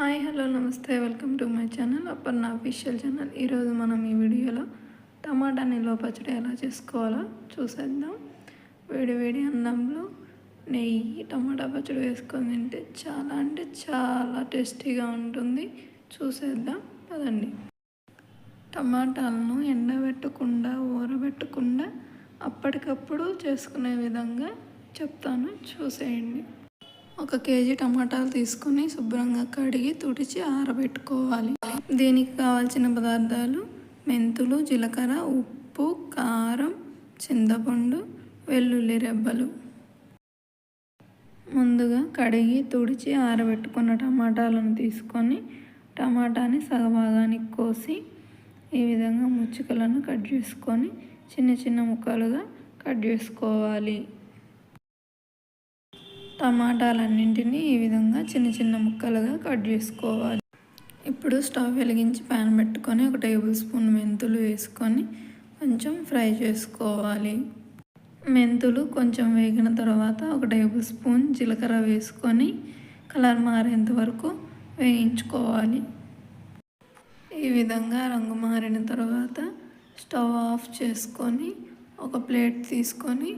Hi hello నమస్తే welcome to my channel Appanna official channel. ఈరోజు మనం ఈ వీడియోలో టమాటా నిల్వ పచ్చడి ఎలా చేసుకోవాలో చూసేద్దాం. వేడి వేడి అన్నంలో నెయ్యి టమాటా పచ్చడి వేసుకొని తింటే చాలా అంటే చాలా టేస్టీగా ఉంటుంది. చూసేద్దాం పదండి. టమాటాలను ఎండబెట్టకుండా ఊరబెట్టకుండా అప్పటికప్పుడు చేసుకునే విధంగా చెప్తాను. చూసేయండి. ఒక కేజీ టమాటాలు తీసుకొని శుభ్రంగా కడిగి తుడిచి ఆరబెట్టుకోవాలి. దీనికి కావాల్సిన పదార్థాలు? మెంతులు జీలకర్ర ఉప్పు కారం చింతపండు వెల్లుల్లి రెబ్బలు. ముందుగా కడిగి తుడిచి ఆరబెట్టుకున్న టమాటాలను తీసుకొని టమాటాని సగభాగానికి కోసి ఈ విధంగా ముచ్చుకలను కట్ చేసుకొని చిన్న చిన్న ముక్కలుగా కట్ చేసుకోవాలి. టమాటాలన్నింటినీ ఈ విధంగా చిన్న చిన్న ముక్కలుగా కట్ చేసుకోవాలి. ఇప్పుడు స్టవ్ వెలిగించి ప్యాన్ పెట్టుకొని ఒక టేబుల్ స్పూన్ మెంతులు వేసుకొని కొంచెం ఫ్రై చేసుకోవాలి. మెంతులు కొంచెం వేగిన తర్వాత ఒక టేబుల్ స్పూన్ జీలకర్ర వేసుకొని కలర్ మారేంత వరకు వేయించుకోవాలి. ఈ విధంగా రంగు మారిన తర్వాత స్టవ్ ఆఫ్ చేసుకొని ఒక ప్లేట్ తీసుకొని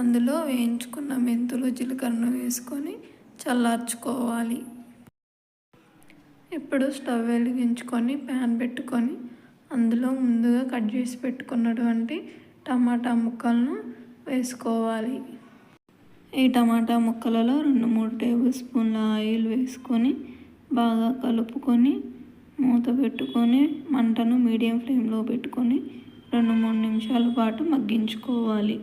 అందులో వేయించుకున్న మెంతులు జీలకర్రను వేసుకొని చల్లార్చుకోవాలి. ఇప్పుడు స్టవ్ వెలిగించుకొని ప్యాన్ పెట్టుకొని అందులో ముందుగా కట్ చేసి పెట్టుకున్నటువంటి టమాటా ముక్కలను వేసుకోవాలి. ఈ టమాటా ముక్కలలో రెండు మూడు టేబుల్ స్పూన్ల ఆయిల్ వేసుకొని బాగా కలుపుకొని మూత పెట్టుకొని మంటను మీడియం ఫ్లేమ్లో పెట్టుకొని రెండు మూడు నిమిషాల పాటు మగ్గించుకోవాలి.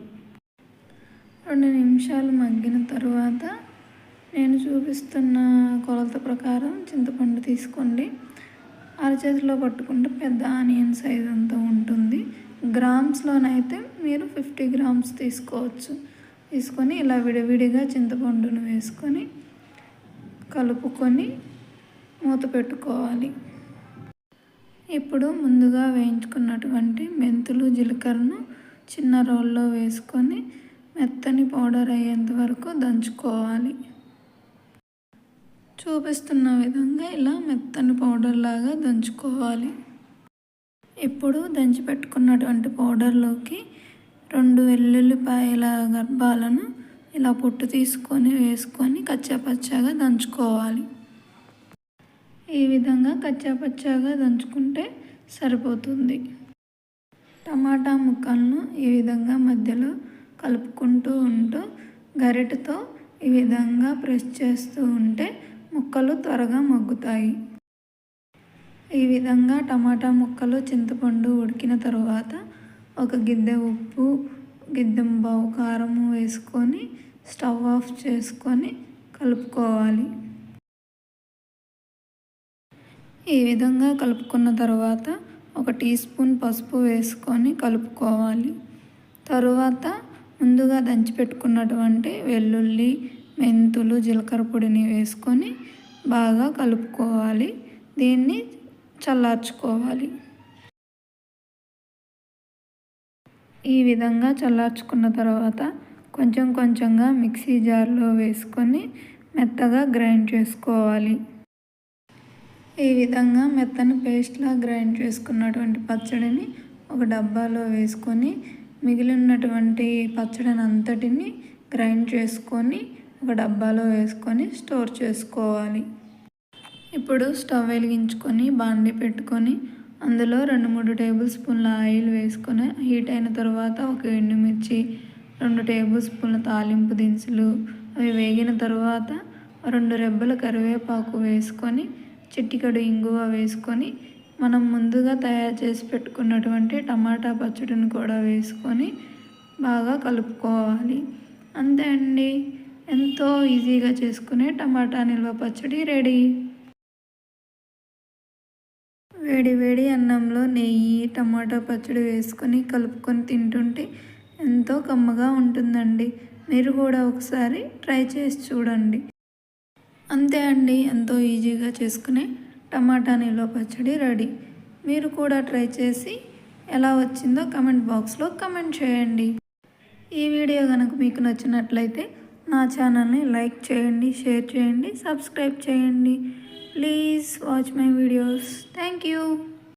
రెండు నిమిషాలు మగ్గిన తర్వాత నేను చూపిస్తున్న కొలత ప్రకారం చింతపండు తీసుకోండి. అరచేతిలో పట్టుకుంటే పెద్ద ఆనియన్ సైజ్ అంతా ఉంటుంది. గ్రామ్స్లోనైతే మీరు ఫిఫ్టీ గ్రామ్స్ తీసుకోవచ్చు. తీసుకొని ఇలా విడివిడిగా చింతపండును వేసుకొని కలుపుకొని మూత పెట్టుకోవాలి. ఇప్పుడు ముందుగా వేయించుకున్నటువంటి మెంతులు జీలకర్రను చిన్న రోల్లో వేసుకొని మెత్తని పౌడర్ అయ్యేంత వరకు దంచుకోవాలి. చూపిస్తున్న విధంగా ఇలా మెత్తని పౌడర్ లాగా దంచుకోవాలి. ఇప్పుడు దంచి పెట్టుకున్నటువంటి పౌడర్లోకి రెండు వెల్లుల్లిపాయల గర్భాలను ఇలా పొట్టు తీసుకొని వేసుకొని కచ్చాపచ్చాగా దంచుకోవాలి. ఈ విధంగా కచ్చాపచ్చాగా దంచుకుంటే సరిపోతుంది. టమాటా ముక్కలను ఈ విధంగా మధ్యలో కలుపుకుంటూ ఉంటూ గరిటతో ఈ విధంగా ప్రెస్ చేస్తూ ఉంటే ముక్కలు త్వరగా మగ్గుతాయి. ఈ విధంగా టమాటా ముక్కలు చింతపండు ఉడికిన తర్వాత ఒక గిద్దె ఉప్పు గిద్దెంబావు కారము వేసుకొని స్టవ్ ఆఫ్ చేసుకొని కలుపుకోవాలి. ఈ విధంగా కలుపుకున్న తర్వాత ఒక టీ స్పూన్ పసుపు వేసుకొని కలుపుకోవాలి. తరువాత ముందుగా దంచి పెట్టుకున్నటువంటి వెల్లుల్లి మెంతులు జీలకర్ర పొడిని వేసుకొని బాగా కలుపుకోవాలి. దీన్ని చల్లార్చుకోవాలి. ఈ విధంగా చల్లార్చుకున్న తర్వాత కొంచెం కొంచెంగా మిక్సీ జార్లో వేసుకొని మెత్తగా గ్రైండ్ చేసుకోవాలి. ఈ విధంగా మెత్తని పేస్ట్లా గ్రైండ్ చేసుకున్నటువంటి పచ్చడిని ఒక డబ్బాలో వేసుకొని మిగిలినటువంటి పచ్చడిని అంతటిని గ్రైండ్ చేసుకొని ఒక డబ్బాలో వేసుకొని స్టోర్ చేసుకోవాలి. ఇప్పుడు స్టవ్ వెలిగించుకొని బాండి పెట్టుకొని అందులో రెండు మూడు టేబుల్ స్పూన్ల ఆయిల్ వేసుకొని హీట్ అయిన తర్వాత ఒక ఎండుమిర్చి రెండు టేబుల్ స్పూన్ల తాలింపు దినుసులు అవి వేగిన తర్వాత రెండు రెబ్బల కరివేపాకు వేసుకొని చిట్టికడు ఇంగువ వేసుకొని మనం ముందుగా తయారు చేసి పెట్టుకున్నటువంటి టమాటా పచ్చడిని కూడా వేసుకొని బాగా కలుపుకోవాలి. అంతే అండి. ఎంతో ఈజీగా చేసుకునే టమాటా నిల్వ పచ్చడి రెడీ. వేడి వేడి అన్నంలో నెయ్యి టమాటా పచ్చడి వేసుకొని కలుపుకొని తింటుంటే ఎంతో కమ్మగా ఉంటుందండి. మీరు కూడా ఒకసారి ట్రై చేసి చూడండి. అంతే అండి. ఎంతో ఈజీగా చేసుకునే టమాటా నిల్వ పచ్చడి రెడీ. మీరు కూడా ట్రై చేసి ఎలా వచ్చిందో కమెంట్ బాక్స్లో కమెంట్ చేయండి. ఈ వీడియో కనుక మీకు నచ్చినట్లయితే నా ఛానల్ని లైక్ చేయండి షేర్ చేయండి సబ్స్క్రైబ్ చేయండి. Please watch my videos. Thank you.